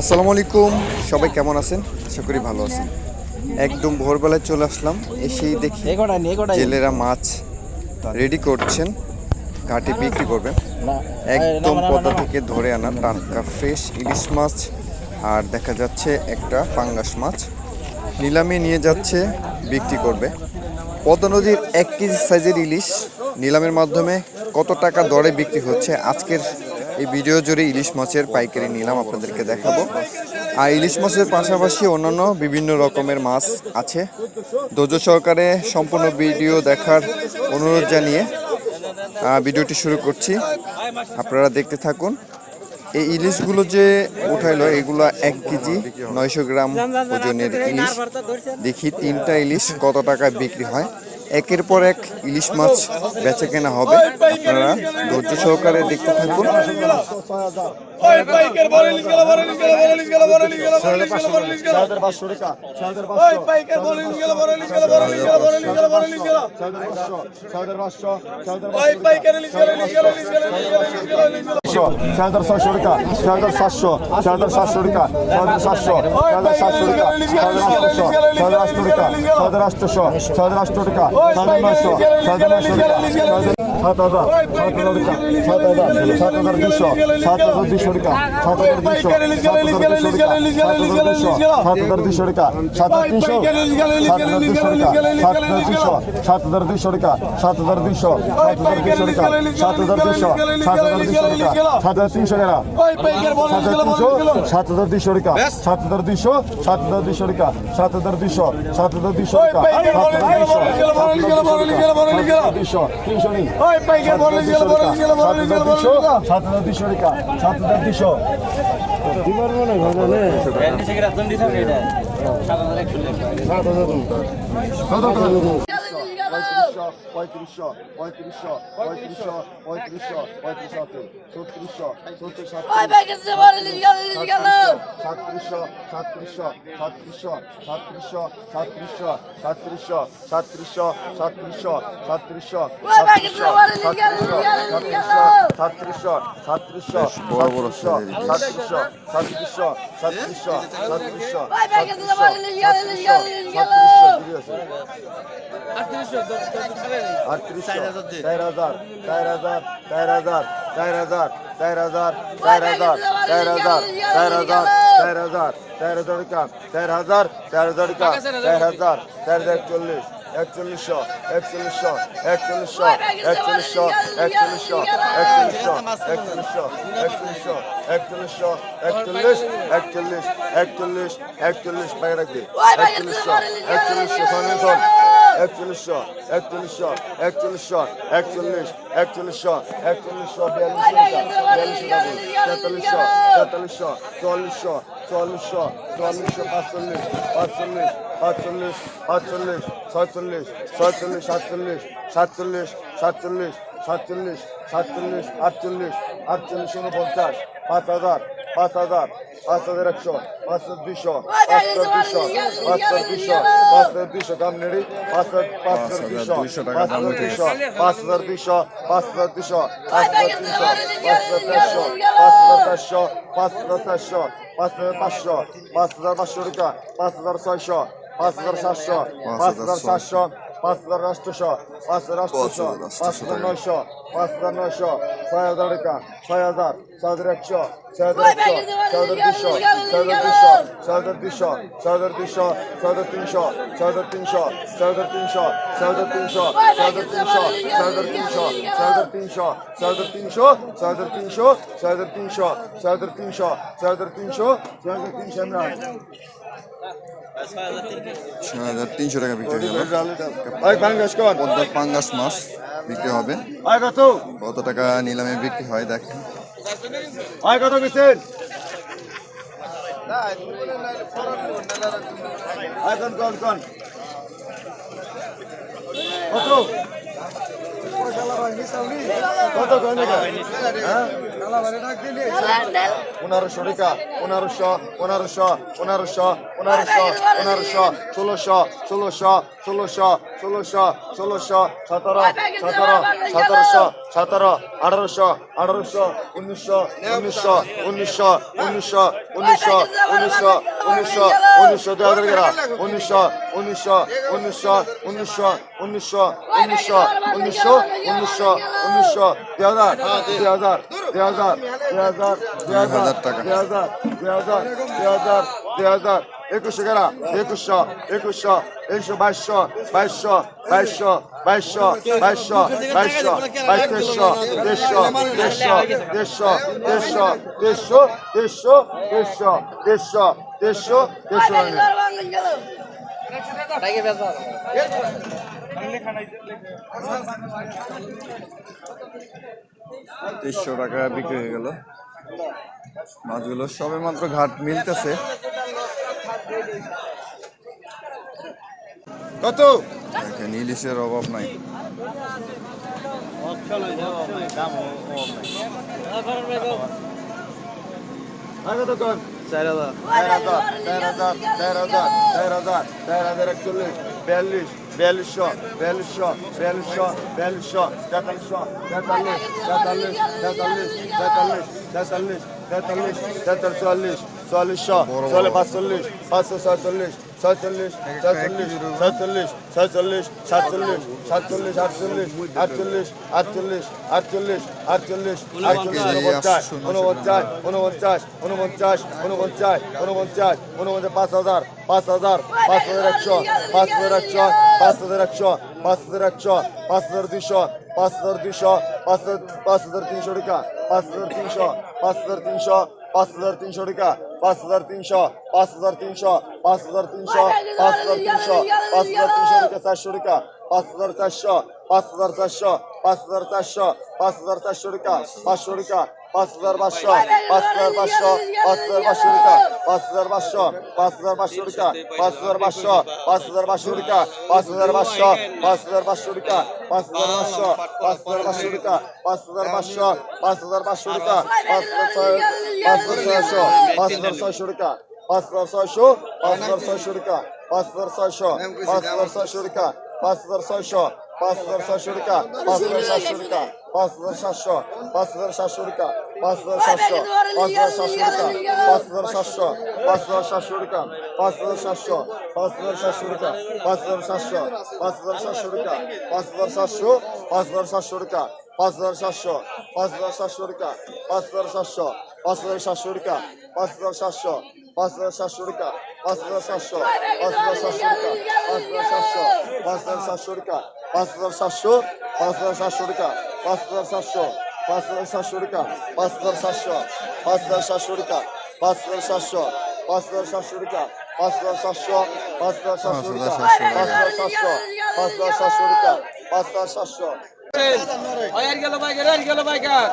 আসসালামু আলাইকুম সবাই কেমন আছেন? আশা করি ভালো আছেন। একদম ভোরবেলায় চলে আসলাম এসেই দেখি জেলেরা মাছ রেডি করছেন ঘাটে বিক্রি করবেন। একদম পদ্মা থেকে ধরে আনা টাটকা ফ্রেশ ইলিশ মাছ আর দেখা যাচ্ছে একটা পাঙ্গাস মাছ। নিলামে নিয়ে যাচ্ছে বিক্রি করবে। পদ্মা নদীর এক কেজি সাইজের ইলিশ নিলামের মাধ্যমে কত টাকা দরে বিক্রি হচ্ছে? আজকের এই ভিডিও জুড়ে ইলিশ মাছের পাইকারি নিলাম আপনাদেরকে দেখাবো। আর ইলিশ মাছের পাশাপাশি অন্যান্য বিভিন্ন রকমের মাছ আছে। ধৈর্য সহকারে সম্পূর্ণ ভিডিও দেখার অনুরোধ জানিয়ে ভিডিওটি শুরু করছি। আপনারা দেখতে থাকুন। এই ইলিশগুলো যে উঠাইলো, এগুলো এক কেজি নয়শো গ্রাম ওজনের ইলিশ। দেখি তিনটা ইলিশ কত টাকায় বিক্রি হয়। একের পর এক ইলিশ মাছ বেচা কেনা হবে আপনারা ধৈর্য সহকারে দেখতে থাকুন সাতশো ছয় হাজার ছয়শো টাকা ছয় হাজার সাতশো ছয় হাজার সাতশো টাকা ছয় হাজার সাতশো ছয় হাজার সাতশো টাকা ছয় আটশো টাকা আটশো টাকা ছয় আটশো টাকা আটশো টাকা ছয় নয়শো ছয় নয়শো টাকা সাত হাজার সাত হাজার সাত হাজার সাত হাজার দুশো সাত হাজার দুশো টাকা সাত হাজার দুশো সাত হাজার দুশো টাকা সাত হাজার দুশো সাত হাজার দুশো টাকা সাত হাজার দুশো সাত হাজার দুশো টাকা সাত হাজার দুশো সাত হাজার দুশো সাত হাজার দুশো টাকা সাত হাজার দুশো টাকা সাত হাজার দুশো সাত হাজার দুশো টাকা সাত হাজার দুশো সাত হাজার দুশো টাকা সাত হাজার দুশো সাত হাজার দুশো তিনশো নেই সাত হাজার দুশো সাত হাজার দুশো। টাকা সাত হাজার দুশো সাত হাজার। দুশো সাত হাজার। তিনশো টাকা ওই পাইকার বড় ইলিশ গেল বড় ইলিশ গেল সাত হাজার দুইশো টাকা সাত হাজার দুইশো সাত হাজার দুইশো টাকা সাত হাজার দুইশো সাত হাজার দুইশো টাকা দুইশো তিনশো নেই ওই পাইকার বড় ইলিশ গেল বড় ইলিশ গেল বড় ইলিশ গেল বড় ইলিশ গেল সাত হাজার দুইশো টাকা সাত হাজার দুইশো পঁয়ত্রিশশো পঁয়ত্রিশশো পঁয়ত্রিশশো পঁয়ত্রিশশো পঁয়ত্রিশশো আছে ছত্রিশশো ছত্রিশ ওই প্যাকেজে বড় ইলিশ গেল ইলিশ গেল সাতত্রিশশো সাতত্রিশশো সাতত্রিশশো সাতত্রিশশো সাতত্রিশশো সাতত্রিশশো সাতত্রিশশো সাতত্রিশশো সাতত্রিশশো ওই প্যাকেজে বড় ইলিশ গেল ইলিশ গেল ইলিশ গেল সাতত্রিশশো সাতত্রিশশো বড় বড় সাতত্রিশশো সাতত্রিশশো সাতত্রিশশো সাতত্রিশশো ওই প্যাকেজে বড় ইলিশ গেল ইলিশ গেল ইলিশ গেল আটত্রিশশো চার হাজার চার হাজার চার হাজার চার হাজার চার হাজার চার হাজার চার হাজার চার হাজার চার হাজার চার হাজার টাকা চার হাজার চার হাজার টাকা চার হাজার চার হাজার একচল্লিশ একচল্লিশশো একচল্লিশশো একচল্লিশশো একচল্লিশশো একচল্লিশশো একচল্লিশশো একচল্লিশশো একচল্লিশশো একচল্লিশশো একচল্লিশ একচল্লিশ একচল্লিশ একচল্লিশ বাইরে রাখবি একচল্লিশশো একচল্লিশশো Ektirin şah. Ektirin şah. Ektirin şah. Ektirin şah. Ektirin şah. Ektirin şah. Beyanlı şah. Beyanlı şah. Ektirin şah. Ektirin şah. Zorlu şah. Zorlu şah. Zorlu şah. Asılmış. Asılmış. Hatırlış, hatırlış, satırlış, satırlış, hatırlış, satırlış, satırlış, satırlış, satırlış, hatırlış, hatırlış, onu kontar, patadar, пасазар пасазар як шор пасазар ду шор пасазар ду шор пасазар ду шор пасазар ду шор гамнери пасазар пасазар ду шор пасазар ду шор пасазар ду шор пасазар ду шор пасазар ду шор пасазар та шор пасазар та шор пасазар та шор пасазар та шор пасазар та шорга пасазар са шор пасазар са шор пасазар са шор пасазар рашту шор пасазар рашту шор пасазар ной шор হাজার একশো ছয় হাজার দুশো ছয় হাজার দুশো ছয় হাজার দুশো ছয় হাজার তিনশো ছয় হাজার তিনশো ছয় হাজার তিনশো ছয় হাজার তিনশো ছয় হাজার তিনশো ছয় হাজার তিনশো ছয় হাজার তিনশো ছয় হাজার তিনশো ছয় হাজার তিনশো ছয় হাজার তিনশো ছয় হাজার তিনশো ছয় হাজার তিনশো আমরা ছয় হাজার তিনশো টাকা বিক্রি হলো ওই বাংলাদেশ কর পদ্মার পাঙ্গাস মাছ বিক্রি হবে আয় কত? কত টাকা নিলামে বিক্রি হয় দেখেন। আয় কত কোন কোন কোন। কত? কত হ্যাঁ পনেরোশো টাকা পনেরোশো পনেরোশো পনেরোশো পনেরোশো পনেরোশো ষোলোশো ষোলোশো ষোলোশো ষোলোশো ষোলোশো সতেরো সতেরো সতেরোশো সতেরো আঠারোশো আঠারোশো উনিশশো উনিশশো উনিশশো উনিশশো উনিশশো উনিশশো উনিশশো উনিশশো দুই হাজার এগারো উনিশশো উনিশশো উনিশশো উনিশশো উনিশশো উনিশশো উনিশশো উনিশশো উনিশশো দুই হাজার দুই হাজার দুই হাজার দুই হাজার দুই হাজার। দুই হাজার দুই হাজার দুই হাজার দুই হাজার একুশশো গেরা একুশশো একুশশো একুশশো বাইশশো বাইশশো বাইশশো বাইশশো বাইশশো বাইশশো বাইশ তেইশশো তেইশশো তেইশশো তেইশশো তেইশশো তেইশশো তেইশশো তেইশশো তেইশশো তেইশশো তেইশশো তেইশশো টাকা বিক্রি হয়ে গেল। মাছগুলো সবে মাত্র ঘাট মিলতেছে। কত দেখেন ইলিশের অভাব নাই আগে তো কোন চার হাজার চার হাজার চার হাজার চার হাজার চার হাজার একচল্লিশ বিয়াল্লিশ বিয়াল্লিশশো বিয়াল্লিশশো বিয়াল্লিশশো বিয়াল্লিশশো তেতাল্লিশশো তেতাল্লিশ তেতাল্লিশ তেতাল্লিশ তেতাল্লিশ তেতাল্লিশ তেতাল্লিশ তেতাল্লিশ চল্লিশ পাঁচচল্লিশ পাঁচশো ছয়চল্লিশ ছয়চল্লিশ ছয়চল্লিশ ছয়চল্লিশ ছয়চল্লিশ সাতচল্লিশ সাতচল্লিশ আটচল্লিশ আটচল্লিশ আটচল্লিশ আটচল্লিশ আটচল্লিশ আটচল্লিশ উনপঞ্চাশ উনপঞ্চাশ উনপঞ্চাশ উনপঞ্চাশ উনপঞ্চাশ উনপঞ্চাশ পাঁচ হাজার পাঁচ হাজার পাঁচ হাজার একশো পাঁচ হাজার একশো পাঁচ হাজার একশো পাঁচ হাজার একশো পাঁচ হাজার দুইশো পাঁচ হাজার দুইশো পাঁচ হাজার পাঁচ হাজার তিনশো টাকা পাঁচ হাজার তিনশো পাঁচ হাজার তিনশো পাঁচ হাজার তিনশো টাকা पाच हजार तीनशे पाच हजार तीनशे पाच हजार तीनशे पाच हजार तीनशे पाच हजार तीनशे रुपये सातशे रुपया पाच हजार सातशे पाच हजार सातशे पाच हजार सातशे पाच हजार सातशे रुपया पाचशे रुपया Bastılar başa, bastılar başa, bastılar başurika, bastılar başa, bastılar başurika, bastılar başa, bastılar başurika, bastılar başa, bastılar başurika, bastılar başa, bastılar başurika, bastılar başa, bastılar başurika, bastılar bastılar başa, bastılar başurika, bastılar başa, bastılar başurika, bastılar başa, bastılar başurika, bastılar başa, bastılar başurika, bastılar başurika. পাঁচ হাজার ছয় পাঁচ হাজার সাতশো টাকা পাঁচ হাজার সাতশো পাঁচ হাজার সাতশো টাকা পাঁচ হাজার সাতশো পাঁচ হাজার সাতশো টাকা পাঁচ হাজার সাতশো পাঁচ হাজার সাতশো টাকা পাঁচ হাজার সাতশো পাঁচ হাজার সাতশো টাকা পাঁচ হাজার সাতশো পাঁচ হাজার সাতশো টাকা পাঁচ হাজার সাতশো পাঁচ হাজার সাতশো টাকা পাঁচ হাজার সাতশো পাঁচ হাজার সাতশো টাকা পাঁচ হাজার সাতশো পাঁচ হাজার সাতশো টাকা পাঁচ হাজার সাতশো পাঁচ সাতশো টাকা পাঁচ হাজার সাতশো পাঁচ হাজার সাতশো টাকা সাতশো পাঁচ হাজার সাতশো পাঁচ হাজার সাতশো টাকা পাঁচ হাজার সাতশো পাঁচ হাজার সাতশো টাকা পাঁচ হাজার সাতশো পাঁচ হাজার সাতশো টাকা পাঁচ হাজার সাতশো পাঁচ হাজার সাতশো টাকা পাঁচ হাজার সাতশো পাঁচ হাজার সাতশো টাকা পাঁচ হাজার সাতশো পাঁচ হাজার সাতশো টাকা পাঁচ হাজার সাতশো গেল বাইকার আর গেল বাইকার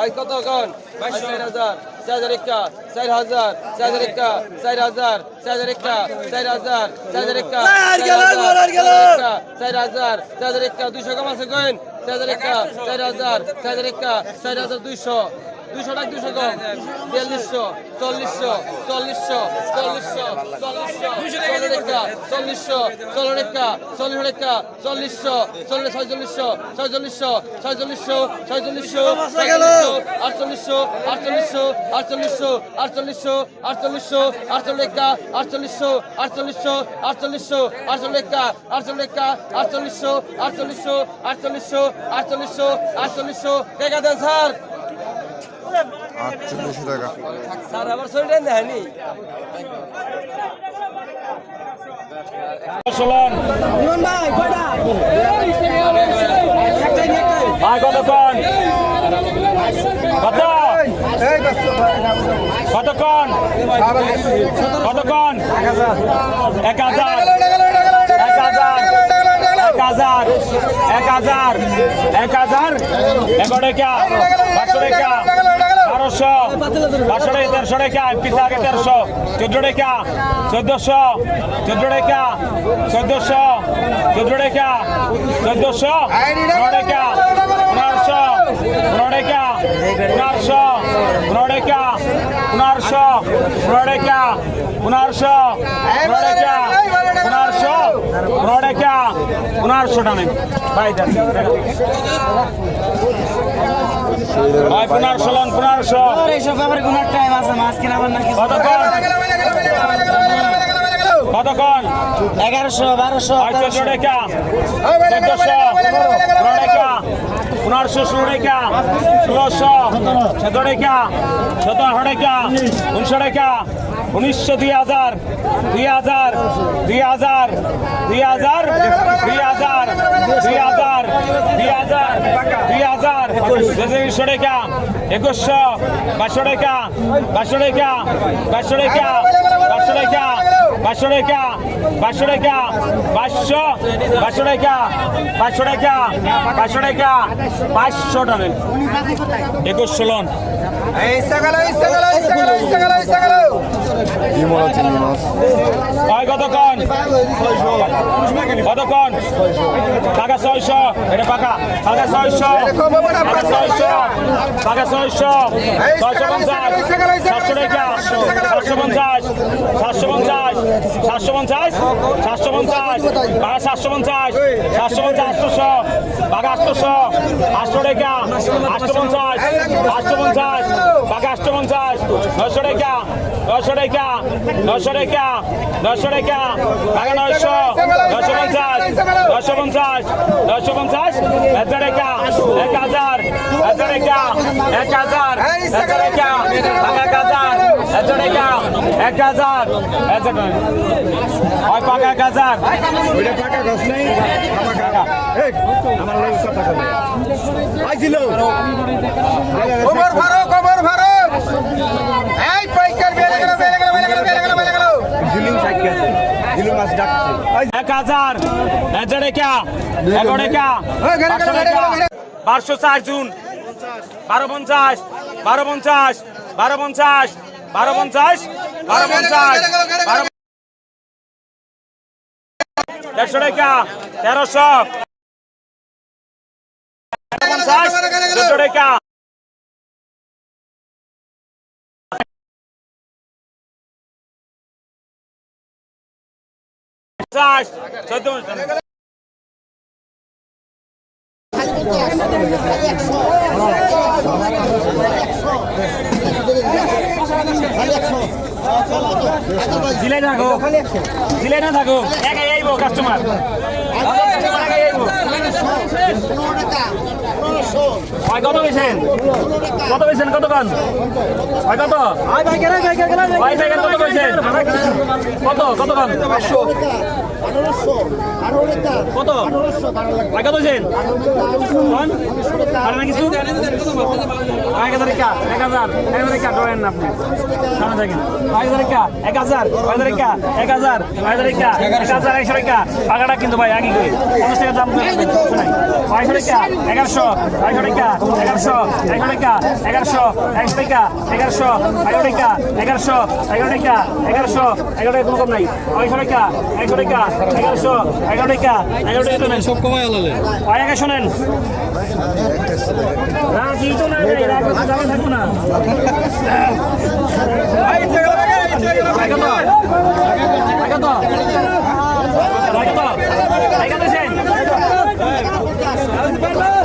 ওই কত কোন বাইশ হাজার চার হাজার একটা চার হাজার চার হাজার একটা চার হাজার চার হাজার একটা চার হাজার চার হাজার একটা চার হাজার চার হাজার একটা দুইশো কম আছে চার হাজার একটা চার হাজার চার হাজার একটা চার হাজার দুইশো। দুইশো টাকা, দুইশো কম। বিয়াল্লিশশো, চল্লিশশো চল্লিশশো চল্লিশশো চল্লিশশো চল্লিশ রেখা চল্লিশশো, চল্লিশ রেখা চল্লিশ রেখা চল্লিশশো, চল্লিশ, ছয়চল্লিশশো ছয়চল্লিশশো ছয়চল্লিশশো ছয়চল্লিশশো আটচল্লিশশো আটচল্লিশশো আটচল্লিশশো আটচল্লিশশো আটচল্লিশশো আটচল্লিশ রেখা আটচল্লিশশো আটচল্লিশশো আটচল্লিশশো আটচল্লিশ রেখা আটচল্লিশ রেখা আটচল্লিশশো আটচল্লিশশো আটচল্লিশশো আটচল্লিশশো। আটচল্লিশশো রেখা দেন, স্যার? আটচল্লিশ টাকা। স্যার আবার শরীরটা দেয়নি ভাই কতক্ষণ? কত? কতক্ষণ? কতক্ষণ? এক হাজার। এক হাজার। এক হাজার। এক হাজার। এক হাজার। এগারো টাকা পাঁচশো টাকা বারোশো পাঁচশো টাকা তেরোশো টাকা পিস আগে তেরোশো, চোদ্দ টাকা, চোদ্দোশো, চোদ্দ টাকা, চোদ্দোশো, চোদ্দ টাকা, চোদ্দোশো, পনেরো টাকা, পনেরোশো, পনেরো টাকা, পনেরোশো, পনেরো টাকা, পনেরোশো, পনেরো টাকা, পনেরোশো, পনেরো টাকা, পনেরোশো, পনেরো টাকা, পনেরোশো টানে ভাই ভাই পনেরোশো লন পনেরোশো এইসব ব্যাপারে কোনো টাইম আছে মাছ কিনা আমার নাকি কতক্ষণ? কতক্ষণ? এগারোশো বারোশো ভাই চোদ্দ টাকা চোদ্দশো। টাকা পনেরোশো ষোলো টাকা ষোলোশো। সতেরো টাকা সতেরো টাকা উনিশশো টাকা উনিশশো দুই হাজার। দুই হাজার। দুই হাজার। দুই হাজার। দুই হাজার। দুই হাজার। দুই হাজার দুই হাজার দুশো টাকা একুশশো বাইশশো টাকা বাইশশো টাকা বাইশশো টাকা বাইশশো টাকা বাইশশো টাকা বাইশশো টাকা লোন। বিমলা চিংড়ি মাছ? হয় কতক্ষণ? কতক্ষণ? টাকা ছয়শো এটা পাকা। টাকা ছয়শো টাকা ছয়শো টাকা ছয়শো। ছয়শো পঞ্চাশ সাতশো টাকা সাতশো পঞ্চাশ সাতশো পঞ্চাশ। সাতশো পঞ্চাশ সাতশো পঞ্চাশ টাকা সাতশো পঞ্চাশ সাতশো পঞ্চাশ আটশোশো টাকা আটশোশো আটশো টাকা আটশো পঞ্চাশ আটশো পঞ্চাশ টাকা আটশো পঞ্চাশ নশো টাকা নশো টাকা নশো টাকা নশো টাকা নয়শো নশো পঞ্চাশ নশো পঞ্চাশ নশো পঞ্চাশ হাজার টাকা এক হাজার হাজার টাকা এক হাজার হাজার টাকা টাকা এক হাজার এক হাজার। এক হাজার জুন। বারো পঞ্চাশ। বারো পঞ্চাশ। বারো পঞ্চাশ। বারো পঞ্চাশ বারো পঞ্চাশ বারো দেড়শো টাকা তেরোশো। পঞ্চাশ চোদ্দ টাকা। পঞ্চাশ চোদ্দ। জিলে থাকো জিলে না থাকো একাই আইবো কাস্টমার কত বেছেন কত বেছেন কত কান ভাই, কত? ভাই প্যাকেট কত বেছেন কত? কত কান কত? ভাই, কত কিছু? এক হাজার এক হাজার এক হাজার টাকা ধরেন না আপনি। সামনে থাকেন। এক হাজার এক হাজার এক হাজার এক হাজার এক হাজার এক হাজার একশো টাকা টাকাটা কিন্তু ভাই আগে করে। পঞ্চাশ টাকা দাম বাইশশো টাকা এগারোশো বাইশশো টাকা এগারোশো একশো টাকা এগারোশো একশো টাকা এগারোশো এগারো টাকা এগারোশো এগারো টাকা এগারোশো এগারো টাকা কোনো কম নাই বাইশশো টাকা একশো টাকা এগারোশো এগারো টাকা এগারো টাকা তো নেন সব কমাই আলালে ভাই আগে শোনেন না তো না জামা থাকব না ভাই কত ভাই কত ¡Barras!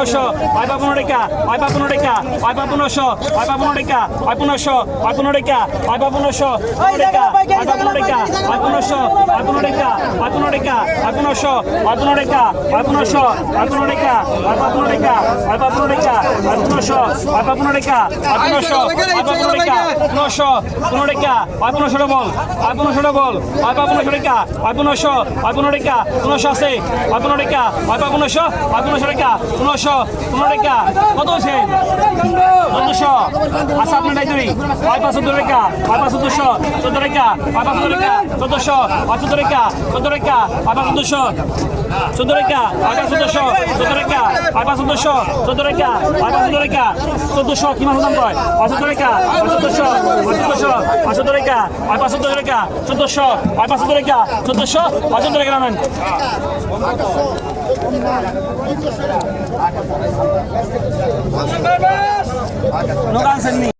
পনেরোশো পয়পা পনেরো টাকা পয়পা পনেরো টাকা পয়পা পনেরোশো পয়পা পনেরো টাকা পয় পনেরোশো পয় পনেরো টাকা পয়পা পনেরোশো টাকা পয়পা পনেরো টাকা পয় পনেরোশো পয় পনেরো টাকা পয় পনেরো টাকা পয় পনেরোশো পয় পনেরো টাকা পয় পনেরোশো পয় পনেরো টাকা পয়পা পনেরো টাকা পয়পা পনেরো টাকা পয় পনেরোশো পয়পা পনেরো টাকা পয় পনেরোশো পয়পা পনেরো টাকা পনেরোশো পনেরো টাকা আছে পনেরো রেখা কত হয়েছে চোদ্দশো আচ্ছা আপনার ডাইতুরি হয় পাঁচ চোদ্দ রেখা হয় পাঁচ চোদ্দশো চোদ্দ হয় পাঁচ চোদ্দ রেখা চোদ্দশো হয় চোদ্দ রেখা চোদ্দ রেখা হয় পাঁচ চোদ্দশো চোদ্দ রেখা হয় পাঁচ চোদ্দশো চোদ্দ রেখা হয় পাঁচ চোদ্দশো চোদ্দ রেখা হয় পাঁচ চোদ্দ রেখা চোদ্দশো কি মাস দাম কয় হয় রেখা হয় চোদ্দশো হয় চোদ্দশো হয় চোদ্দ রেখা হয় পাঁচ চোদ্দ রেখা চোদ্দশো হয় পাঁচ রেখা চোদ্দশো হয় চোদ্দ রেখা নামেন No cansen ni.